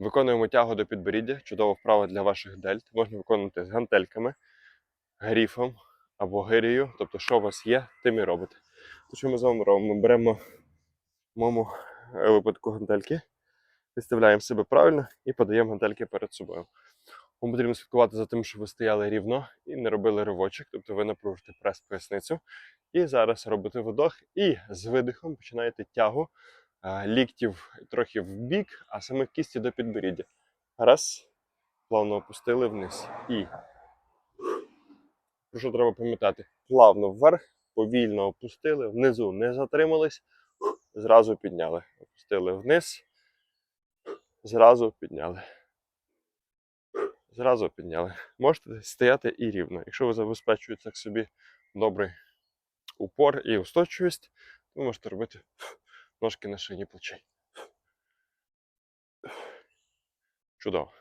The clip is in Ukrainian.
Виконуємо тягу до підборіддя, чудова вправа для ваших дельт. Можна виконувати з гантельками, гріфом або гирією. Тобто, що у вас є, тим і робите. То, що ми з вами робимо? Ми беремо в моєму е, випадку гантельки, виставляємо себе правильно і подаємо гантельки перед собою. Вам потрібно слідкувати за тим, щоб ви стояли рівно і не робили ривочок, тобто ви напружите прес поясницю. І зараз робите вдох і з видихом починаєте тягу ліктів трохи в бік, а самих кісті до підборіддя. Раз, плавно опустили вниз. І про що треба пам'ятати? Плавно вверх, повільно опустили, внизу не затримались, зразу підняли. Опустили вниз, зразу підняли. Зразу підняли. Можете стояти і рівно. Якщо ви забезпечуєте так собі добрий упор і устойчивість, ви можете робити ножки на шині плечей. Чудово.